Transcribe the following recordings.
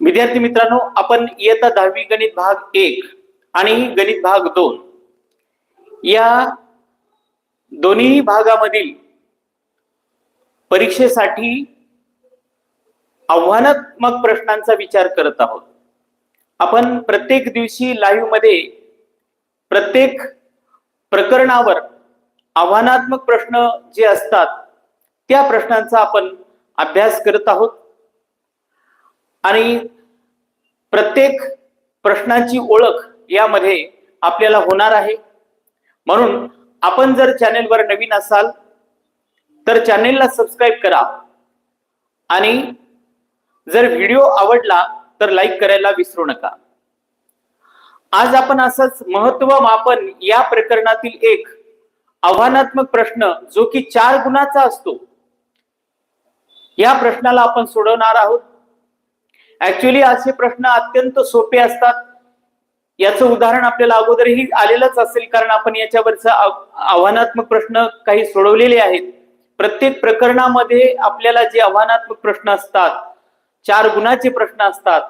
विद्यार्थी मित्रांनो आपण इयत्ता दहावी गणित भाग एक आणि गणित भाग दोन या दोन्ही भागामधील परीक्षेसाठी आव्हानात्मक प्रश्नांचा विचार करत आहोत. आपण प्रत्येक दिवशी लाईव्हमध्ये प्रत्येक प्रकरणावर आव्हानात्मक प्रश्न जे असतात त्या प्रश्नांचा आपण अभ्यास करत आहोत. आणि प्रत्येक प्रश्नाची ओळख यामध्ये आपल्याला होणार आहे. म्हणून आपण जर चॅनेलवर नवीन असाल तर चॅनेलला सबस्क्राईब करा. आणि जर व्हिडिओ आवडला तर लाईक करायला विसरू नका. आज आपण असंच महत्त्व मापन या प्रकरणातील एक आव्हानात्मक प्रश्न जो की चार गुणाचा असतो. या प्रश्नाला आपण सोडवणार आहोत. ऍक्च्युली असे प्रश्न अत्यंत सोपे असतात. याचं उदाहरण आपल्याला अगोदरही आलेलंच असेल कारण आपण याच्यावरचा आव्हानात्मक प्रश्न काही सोडवलेले आहेत. प्रत्येक प्रकरणामध्ये आपल्याला जे आव्हानात्मक प्रश्न असतात चार गुणाचे प्रश्न असतात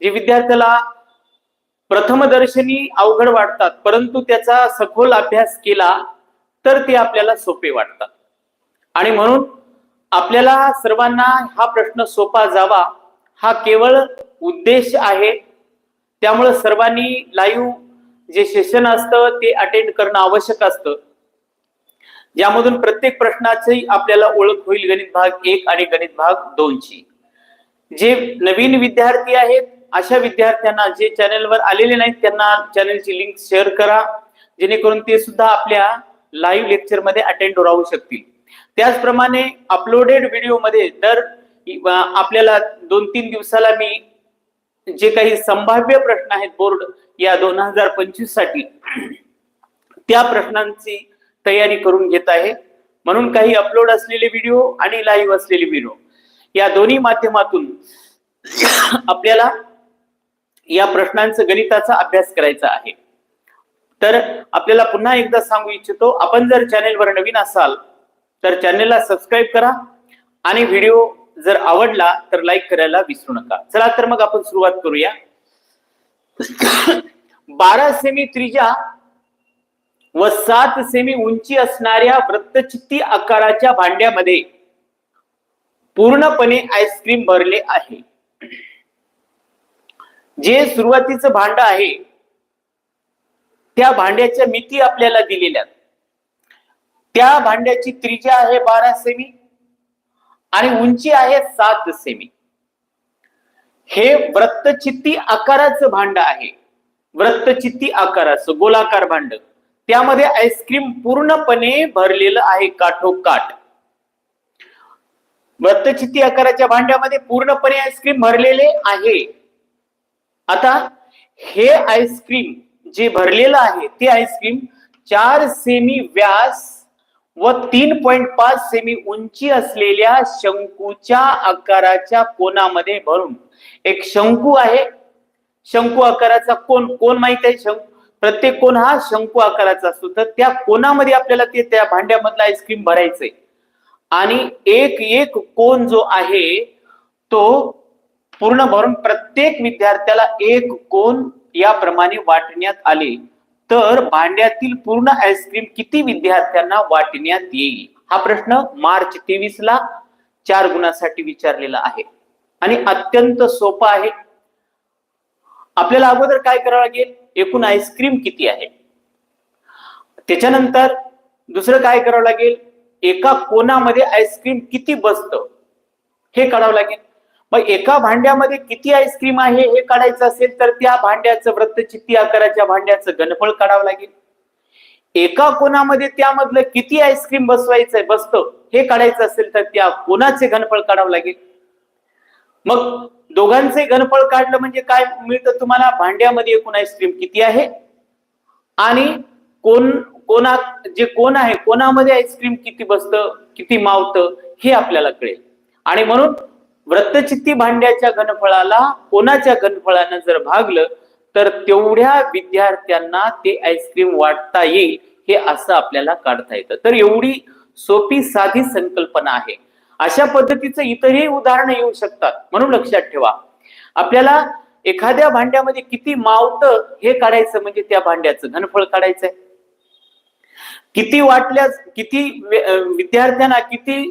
जे विद्यार्थ्याला प्रथमदर्शनी अवघड वाटतात परंतु त्याचा सखोल अभ्यास केला तर ते आपल्याला सोपे वाटतात. आणि म्हणून आपल्याला सर्वांना हा प्रश्न सोपा जावा हा केवळ उद्देश आहे. त्यामुळे सर्वांनी लाईव्ह जे सेशन असतं ते अटेंड करणं आवश्यक असतं. ज्यामधून प्रत्येक प्रश्नाची आपल्याला ओळख होईल गणित भाग एक आणि गणित भाग दोनची जे नवीन विद्यार्थी आहेत अशा विद्यार्थ्यांना जे चॅनलवर आलेले नाहीत त्यांना चॅनलची लिंक शेअर करा. जेणेकरून ते सुद्धा आपल्या लाईव्ह लेक्चरमध्ये अटेंड राहू शकतील. त्याचप्रमाणे अपलोडेड व्हिडिओमध्ये दर आपल्याला दोन तीन दिवसाला मी जे काही संभाव्य प्रश्न आहेत बोर्ड या दोन हजार पंचवीससाठी त्या प्रश्नांची तयारी करून घेत आहे. म्हणून काही अपलोड असलेले व्हिडिओ आणि लाईव्ह असलेले व्हिडिओ या दोन्ही माध्यमातून आपल्याला या प्रश्नांचं गणिताचा अभ्यास करायचा आहे. तर आपल्याला पुन्हा एकदा सांगू इच्छितो आपण जर चॅनेलवर नवीन असाल तर चॅनेलला सबस्क्राईब करा आणि व्हिडिओ जर आवडला तर लाईक करायला विसरू नका. चला तर मग आपण सुरुवात करूया. बारा सेमी त्रिज्या व सात सेमी उंची असणाऱ्या वृत्तचित्ती आकाराच्या भांड्यामध्ये पूर्णपणे आईस्क्रीम भरले आहे. जे सुरुवातीचं भांड आहे त्या भांड्याच्या मिती आपल्याला दिलेल्या त्या भांड्याची त्रिज्या आहे बारा सेमी. आणि उंची आहे सात सेमी. हे वृत्तचित्ती आकाराचं भांड आहे. वृत्तचित्ती आकाराचं गोलाकार भांड. त्यामध्ये आईस्क्रीम पूर्णपणे भरलेलं आहे काठोकाठ. वृत्तचित्ती आकाराच्या भांड्यामध्ये पूर्णपणे आईस्क्रीम भरलेले आहे. आता हे आईस्क्रीम जे भरलेलं आहे ते आईस्क्रीम चार सेमी व्यास व तीन पॉइंट पाच सेमी उंची असलेल्या शंकूच्या आकाराच्या कोणामध्ये भरून. एक शंकू आहे. शंकू आकाराचा कोण? कोण माहीत आहे? शंकू प्रत्येक कोण हा शंकू आकाराचा असतो. तर त्या कोणामध्ये आपल्याला ते त्या भांड्यामधलं आईस्क्रीम भरायचंय. आणि एक एक कोण जो आहे तो पूर्ण भरून प्रत्येक विद्यार्थ्याला एक कोण याप्रमाणे वाटण्यात आले. तर भांड्यातील पूर्ण आईस्क्रीम किती विद्यार्थ्यांना वाटण्यात येईल? हा प्रश्न मार्च तेवीस ला चार गुणासाठी विचारलेला आहे. आणि अत्यंत सोपा आहे. आपल्याला अगोदर काय करावं लागेल? एकूण आईस्क्रीम किती आहे? त्याच्यानंतर दुसरं काय करावं लागेल? एका कोणामध्ये आईस्क्रीम किती बसतं? हे काढावं लागेल. मग एका भांड्यामध्ये किती आईस्क्रीम आहे हे काढायचं असेल तर त्या भांड्याचं वृत्तचित्ती आकाराच्या भांड्याचं गणफळ काढावं लागेल. एका कोणामध्ये त्यामधलं किती आईस्क्रीम बसवायचंय बसतं हे काढायचं असेल तर त्या कोणाचे घनफळ काढावं लागेल. मग दोघांचे घनफळ काढलं म्हणजे काय मिळतं तुम्हाला? भांड्यामध्ये एकूण आईस्क्रीम किती आहे? आणि कोण कोणा जे कोण आहे कोणामध्ये आईस्क्रीम किती बसतं किती मावतं हे आपल्याला कळेल. आणि म्हणून व्रतचित्ती भांड्याच्या घनफळाला कोणाच्या घनफळानं जर भागलं तर तेवढ्या विद्यार्थ्यांना ते आईस्क्रीम वाटता येईल हे असं आपल्याला काढता येतं. तर एवढी सोपी साधी संकल्पना आहे. अशा पद्धतीचं इतरही उदाहरणं येऊ शकतात. म्हणून लक्षात ठेवा. आपल्याला एखाद्या भांड्यामध्ये किती मावतं हे काढायचं म्हणजे त्या भांड्याचं घनफळ काढायचंय. किती वाटल्या किती विद्यार्थ्यांना किती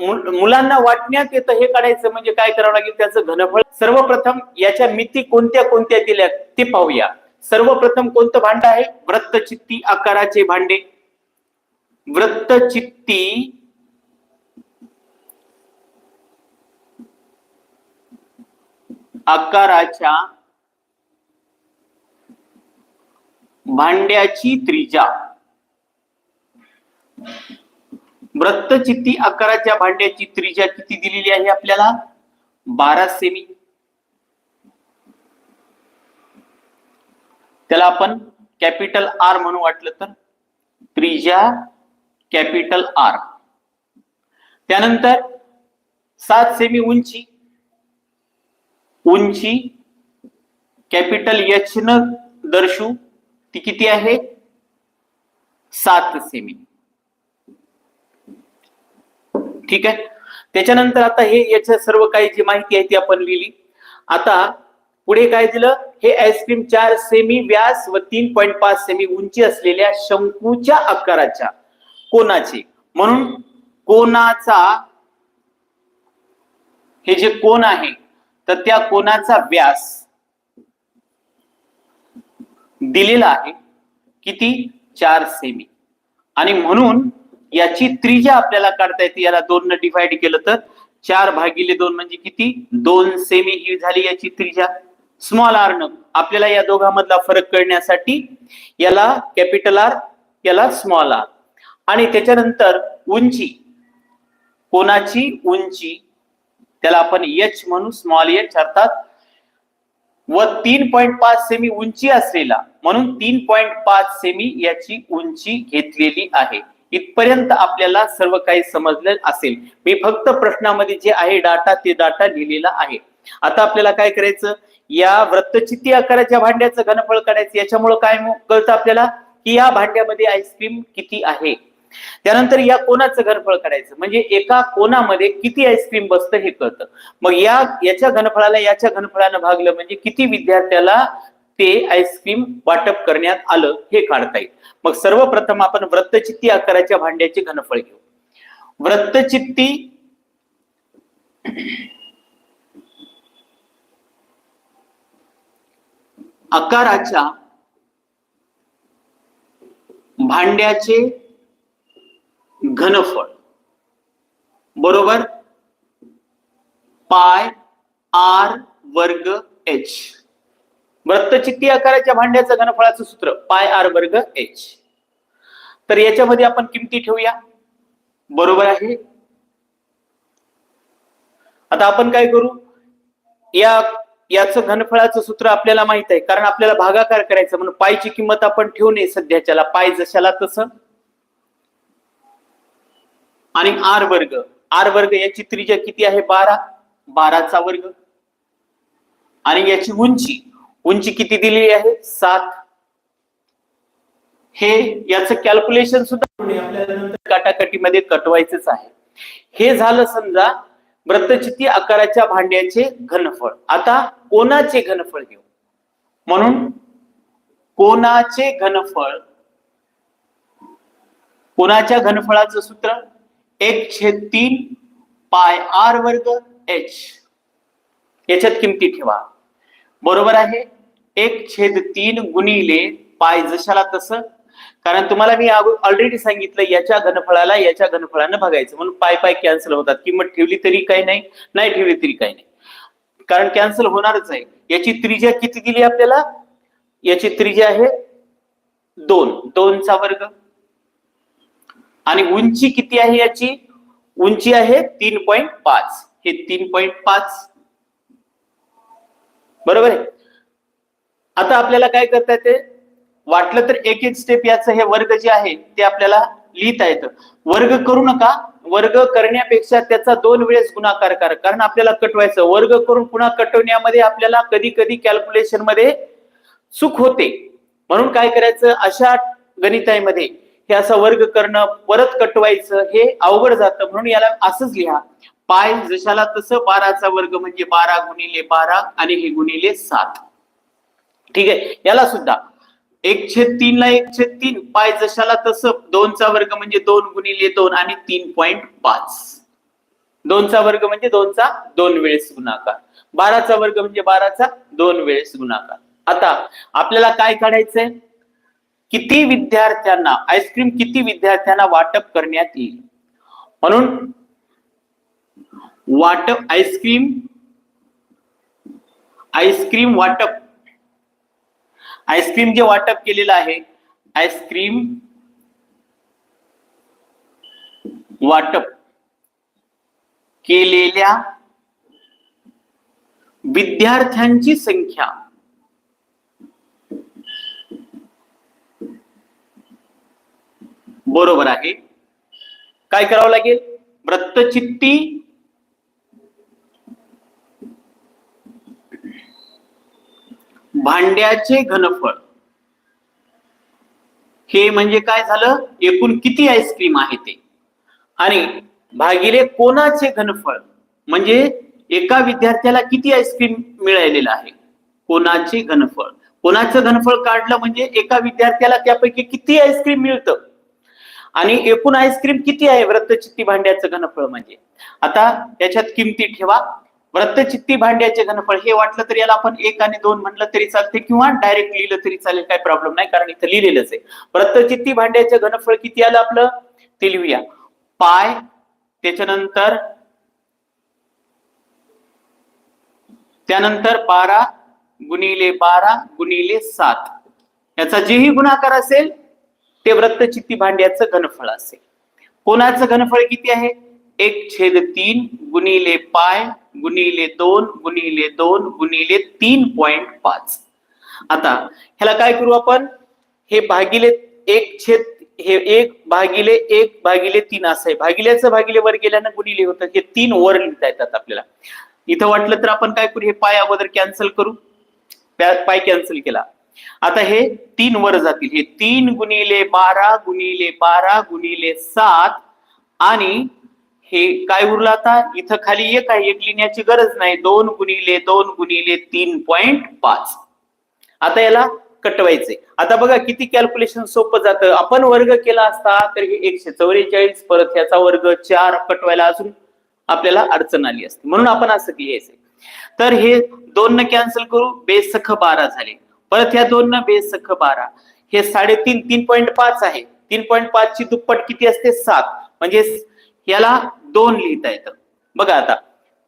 मुलांना वाटण्यात येतं हे काढायचं म्हणजे काय करावं लागेल? त्याचं घनफळ. सर्वप्रथम याच्या मिती कोणत्या कोणत्या दिल्या ते पाहूया. सर्वप्रथम कोणतं भांड आहे? वृत्तचित्ती आकाराचे भांडे. वृत्तचित्ती आकाराच्या भांड्याची त्रिजा. व्रतचित्ती आकाराच्या भांड्याची त्रिज्या किती दिलेली आहे आपल्याला? बारा सेमी. त्याला आपण कॅपिटल आर म्हणून वाटलं तर. त्रिज्या कॅपिटल आर. त्यानंतर सात सेमी उंची. उंची कॅपिटल एच न दर्शू. ती किती आहे? सात सेमी. ठीक आहे? त्याच्यानंतर आता हे याच्या सर्व काही जी माहिती आहे ती आपण लिहिली. आता पुढे काय दिलं? हे आईस्क्रीम चार सेमी व्यास व तीन पॉईंट पाच सेमी उंची असलेल्या शंकूच्या आकाराच्या कोणाचे म्हणून कोणाचा हे जे कोण आहे तर त्या कोणाचा व्यास दिलेला आहे किती? चार सेमी आणि म्हणून याची त्रिज्या आपल्याला काढता येते. याला दोन न डिवाइड केलं तर चार भागिले दोन म्हणजे किती? दोन सेमी ही झाली याची त्रिजा. स्मॉल आर न. आपल्याला या दोघांमधला फरक कळण्यासाठी याला कॅपिटल आर याला स्मॉल आर आणि त्याच्यानंतर उंची. कोणाची? उंची. त्याला आपण एच म्हणू स्मॉल एच अर्थात. व तीन पॉईंट पाच सेमी उंची असलेला. म्हणून तीन पॉईंट पाच सेमी याची उंची घेतलेली आहे. इथपर्यंत आपल्याला सर्व काही समजलं असेल. मी फक्त प्रश्नामध्ये जे आहे डाटा ते डाटा लिहिलेला आहे. आता आपल्याला काय करायचं? या वृत्तचित्ती आकाराच्या भांड्याचं घनफळ काढायचं. याच्यामुळे काय कळतं आपल्याला? की या भांड्यामध्ये आईस्क्रीम किती आहे? त्यानंतर या कोणाचं घनफळ काढायचं? म्हणजे एका कोणामध्ये किती आईस्क्रीम बसतं हे कळतं. मग या याच्या घनफळाला याच्या घनफळानं भागलं म्हणजे किती विद्यार्थ्याला ते आईस्क्रीम वाटप करण्यात आलं हे काढता येईल. मग सर्वप्रथम आपण वृत्तचित्ती आकाराच्या भांड्याचे घनफळ घेऊ. वृत्तचित्ती आकाराच्या भांड्याचे घनफळ. बरोबर? पाय आर वर्ग एच. वृत्तचित्ती आकाराच्या भांड्याचं घनफळाचं सूत्र पाय आर वर्ग एच. तर याच्यामध्ये आपण किमती ठेवूया. बरोबर आहे? आता आपण काय करू? या याचं घनफळाचं सूत्र आपल्याला माहीत आहे कारण आपल्याला भागाकार करायचं म्हणून पायची किंमत आपण ठेवू नये सध्याच्याला. पाय जशाला तसं. आणि आर वर्ग. आर वर्ग याची त्रिज्या किती आहे? बारा. बाराचा वर्ग. आणि याची उंची. उंची किती दिलेली आहे? सात. हे याचं कॅल्क्युलेशन सुद्धा आपल्याला नंतर काटाकाटीमध्ये कटवायचंच आहे. हे झालं समजा वृत्तचित्ती आकाराच्या भांड्याचे घनफळ. आता कोणाचे घनफळ घेऊ? म्हणून कोणाचे घनफळ? कोणाच्या घनफळाचं सूत्र? एक छेद तीन पाय आर वर्ग एच. याच्यात किमती ठेवा. बरोबर आहे? एक छेद तीन गुणिले पाय जशाला तसं. कारण तुम्हाला मी ऑलरेडी सांगितलं याच्या घनफळाला याच्या घनफळानं बघायचं. म्हणून पाय पाय कॅन्सल होतात. किंमत ठेवली तरी काही नाही नाही ठेवली तरी काही नाही. कारण कॅन्सल होणारच आहे. याची त्रिज्या किती दिली आपल्याला? याची त्रिज्या आहे दोन. दोनचा वर्ग. आणि उंची किती आहे याची? उंची आहे तीन पॉईंट पाच. हे तीन पॉईंट पाच. बरोबर आहे? आता आपल्याला काय करता येते? वाटलं तर एक एक स्टेप याचं हे वर्ग जे आहे ते आपल्याला लिहिता येतं. वर्ग करू नका. वर्ग करण्यापेक्षा त्याचा दोन वेळेस गुणाकार करा. कारण आपल्याला कटवायचं. वर्ग करून पुन्हा कटवण्यामध्ये आपल्याला कधी कधी कॅल्क्युलेशनमध्ये चूक होते. म्हणून काय करायचं? अशा गणितामध्ये हे असं वर्ग करणं परत कटवायचं हे अवघड जातं. म्हणून याला असंच लिहा. पाय जशाला तसं बाराचा वर्ग म्हणजे बारा गुणिले बारा आणि हे गुणिले सात. ठीक आहे? याला सुद्धा एक छेद तीन ला एक छेद तीन पाय जशाला तसं दोनचा वर्ग म्हणजे दोन गुणिले दोन आणि तीन पॉईंट पाच. दोनचा वर्ग म्हणजे दोनचा दोन वेळेस गुणाकार. बाराचा वर्ग म्हणजे बाराचा दोन वेळेस गुणाकार. आता आपल्याला काय काढायचंय? किती विद्यार्थ्यांना आईस्क्रीम किती विद्यार्थ्यांना वाटप करण्यात येईल? म्हणून वाटप आईस्क्रीम आईस्क्रीम वाटप. आईस्क्रीम जे वाटप केलेलं आहे आईस्क्रीम वाटप केलेल्या विद्यार्थ्यांची संख्या. बरोबर आहे. काय करावं लागेल? वृत्तचित्ती भांड्याचे घनफळ. हे म्हणजे काय झालं? एकूण किती आईस्क्रीम आहे ते? आणि भागिले कोणाचे घनफळ? म्हणजे एका विद्यार्थ्याला किती आईस्क्रीम मिळालेलं आहे? कोणाचे घनफळ? कोणाचं घनफळ काढलं म्हणजे एका विद्यार्थ्याला त्यापैकी किती आईस्क्रीम मिळतं? आणि एकूण आईस्क्रीम किती आहे? व्रतचित्ती भांड्याचं घनफळ म्हणजे? आता त्याच्यात किमती ठेवा. व्रतचित्ती भांड्याचे घनफळ हे वाटलं तरी याला आपण एक आणि दोन म्हणलं तरी चालते किंवा डायरेक्ट लिहिलं तरी चालेल काही प्रॉब्लेम नाही कारण इथं लिहिलेलंच आहे. व्रतचित्ती भांड्याचे घनफळ किती आलं आपलं? ते लिहूया पाय त्याच्यानंतर त्यानंतर बारा गुणिले बारा गुणिले सात. याचा जेही गुणाकार असेल ते व्रतचित्ती भांड्याचं घनफळ असेल. कोणाचं घनफळ किती आहे? एक छेद तीन गुणिले पाय गुणिले दोन गुणिले दोन गुणिले तीन पॉइंट पाच. आता ह्याला काय करू आपण? हे भागिले एक छेद हे एक भागिले एक भागिले तीन असं आहे. भागिल्याचं भागिले वर गेल्यानं गुणिले होतं हे तीन वर लिहिता येतात आपल्याला. इथं वाटलं तर आपण काय करू? हे पाय अगोदर कॅन्सल करू. पाय कॅन्सल केला. आता हे तीन वर जातील. हे तीन गुणिले बारा गुणिले बारा गुणिले सात आणि हे काय उरलं आता? इथं खाली एक आहे एक लिहिण्याची गरज नाही. दोन गुणिले दोन गुणिले तीन पॉइंट पाच. आता याला कटवायचे आता बघा किती कॅल्क्युलेशन सोपं जातं. आपण वर्ग केला असता तर हे एकशे चौवेचाळीस परत याचा वर्ग चार कटवायला अजून आपल्याला अडचण आली असते. म्हणून आपण असं लिहायचं तर हे दोन न कॅन्सल करू बेसख बारा झाले. परत ह्या दोन न बेसख बारा. हे साडेतीन तीन पॉईंट पाच आहे. तीन पॉईंट पाच ची दुप्पट किती असते? सात. म्हणजे याला दोन लिहिता येतं. बघा आता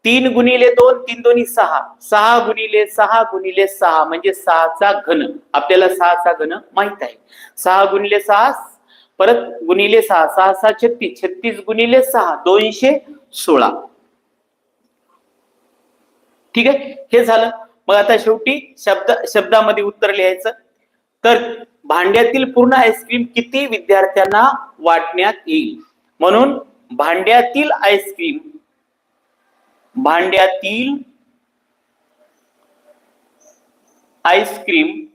तीन गुणिले दोन तीन दोन्ही सहा. सहा गुणिले सहा गुणिले सहा म्हणजे सहाचा घन. आपल्याला सहाचा घन माहीत आहे. सहा गुणिले सहा परत गुणिले सहा सहा सहा छत्तीस. छत्तीस गुणिले सहा दोनशे सोळा. ठीक आहे? हे झालं. मग आता शेवटी शब्द शब्दामध्ये उत्तर लिहायचं. तर भांड्यातील पूर्ण आईस्क्रीम किती विद्यार्थ्यांना वाटण्यात येईल? म्हणून भांड्यातील आईस्क्रीम. भांड्यातील आईस्क्रीम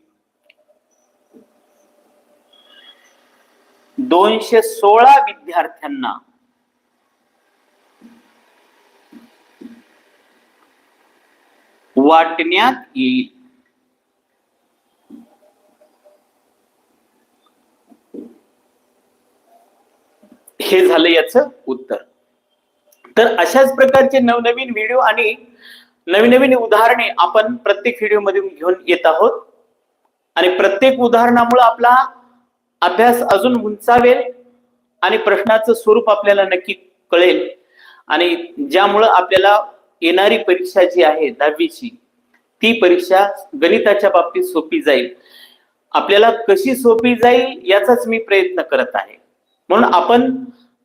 दोनशे सोळा विद्यार्थ्यांना. वाटण्यात येईल. हे झालं याचं उत्तर. तर अशाच प्रकारचे नवनवीन व्हिडिओ आणि नवीन नवीन उदाहरणे आपण प्रत्येक व्हिडिओ मधून घेऊन येत आहोत. आणि प्रत्येक उदाहरणामुळे आपला अभ्यास अजून उंचावेल आणि प्रश्नाचं स्वरूप आपल्याला नक्की कळेल. आणि ज्यामुळं आपल्याला येणारी परीक्षा जी आहे दहावीची ती परीक्षा गणिताच्या बाबतीत सोपी जाईल. आपल्याला कशी सोपी जाईल याचाच मी प्रयत्न करत आहे. म्हणून आपण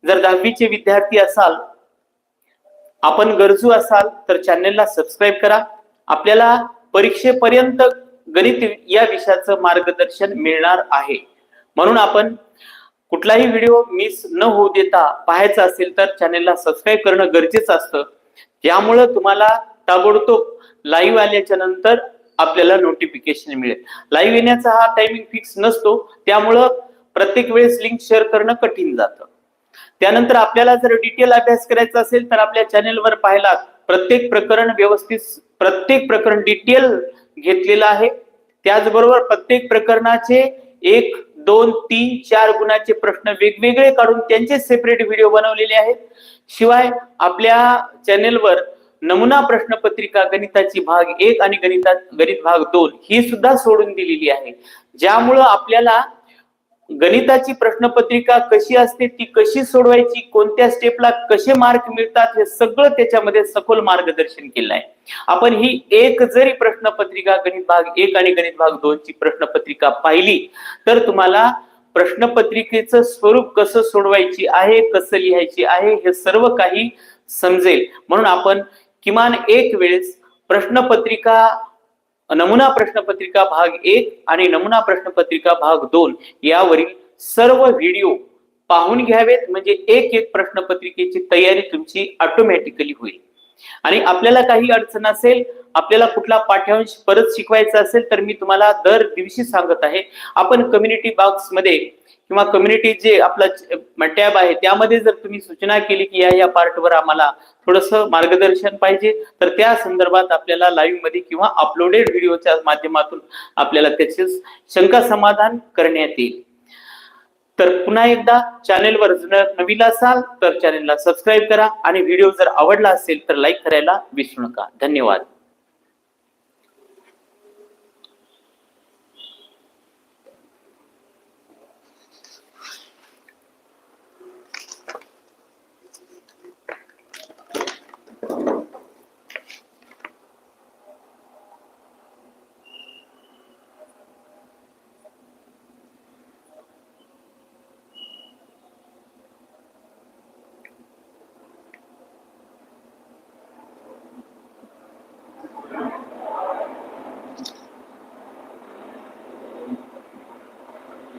जर दहावीचे विद्यार्थी असाल आपण गरजू असाल तर चॅनेलला सबस्क्राईब करा. आपल्याला परीक्षेपर्यंत गणित या विषयाचं मार्गदर्शन मिळणार आहे. म्हणून आपण कुठलाही व्हिडिओ मिस न होऊ देता पाहायचा असेल तर चॅनेलला सबस्क्राईब करणं गरजेचं असतं. यामुळं तुम्हाला ताबडतोब लाईव्ह आल्याच्यानंतर आपल्याला नोटिफिकेशन मिळेल. लाईव्ह येण्याचा हा टायमिंग फिक्स नसतो. त्यामुळं प्रत्येक वेळेस लिंक शेअर करणं कठीण जातं. त्यानंतर आपल्याला जर डिटेल अभ्यास करायचा असेल तर आपल्या चॅनेलवर पाहिला प्रत्येक प्रकरण व्यवस्थित प्रत्येक प्रकरण डिटेल घेतलेलं आहे. त्याचबरोबर प्रत्येक प्रकरणाचे एक दोन तीन चार गुणाचे प्रश्न वेगवेगळे काढून त्यांचे सेपरेट व्हिडिओ बनवलेले आहेत. शिवाय आपल्या चॅनेलवर नमुना प्रश्नपत्रिका गणिताची भाग एक आणि गणिता गणित भाग दोन ही सुद्धा सोडून दिलेली आहे. ज्यामुळं आपल्याला गणिताची प्रश्नपत्रिका कशी असते ती कशी सोडवायची कोणत्या स्टेपला कसे मार्क मिळतात हे सगळं त्याच्यामध्ये सखोल मार्गदर्शन केलं आहे आपण ही एक जरी प्रश्नपत्रिका गणित भाग एक आणि गणित भाग दोनची प्रश्नपत्रिका पाहिली तर तुम्हाला प्रश्नपत्रिकेचं स्वरूप कसं सोडवायची आहे कसं लिहायची आहे हे सर्व काही समजेल. म्हणून आपण किमान एक वेळेस प्रश्नपत्रिका नमुना प्रश्नपत्रिका भाग एक आणि नमुना प्रश्नपत्रिका भाग दोन यावरील सर्व व्हिडिओ पाहून घ्यावेत. म्हणजे एक एक प्रश्नपत्रिकेची तयारी तुमची ऑटोमॅटिकली होईल. आणि आपल्याला काही अडचण असेल आपल्याला कुठला पाठ्यांश परत शिकवायचा असेल तर मी तुम्हाला दर दिवशी सांगत आहे. आपण कम्युनिटी बॉक्समध्ये किंवा कम्युनिटी जे आपला टॅब आहे त्यामध्ये जर तुम्ही सूचना केली की या या पार्टवर आम्हाला थोडस मार्गदर्शन पाहिजे तर त्या संदर्भात आपल्याला लाईव्हमध्ये किंवा अपलोडेड व्हिडिओच्या माध्यमातून आपल्याला त्याचे शंका समाधान करण्यात येईल. तर पुन्हा एकदा चॅनेलवर जर नवीन असाल तर चॅनेलला सबस्क्राईब करा आणि व्हिडिओ जर आवडला असेल तर लाईक करायला विसरू नका. धन्यवाद.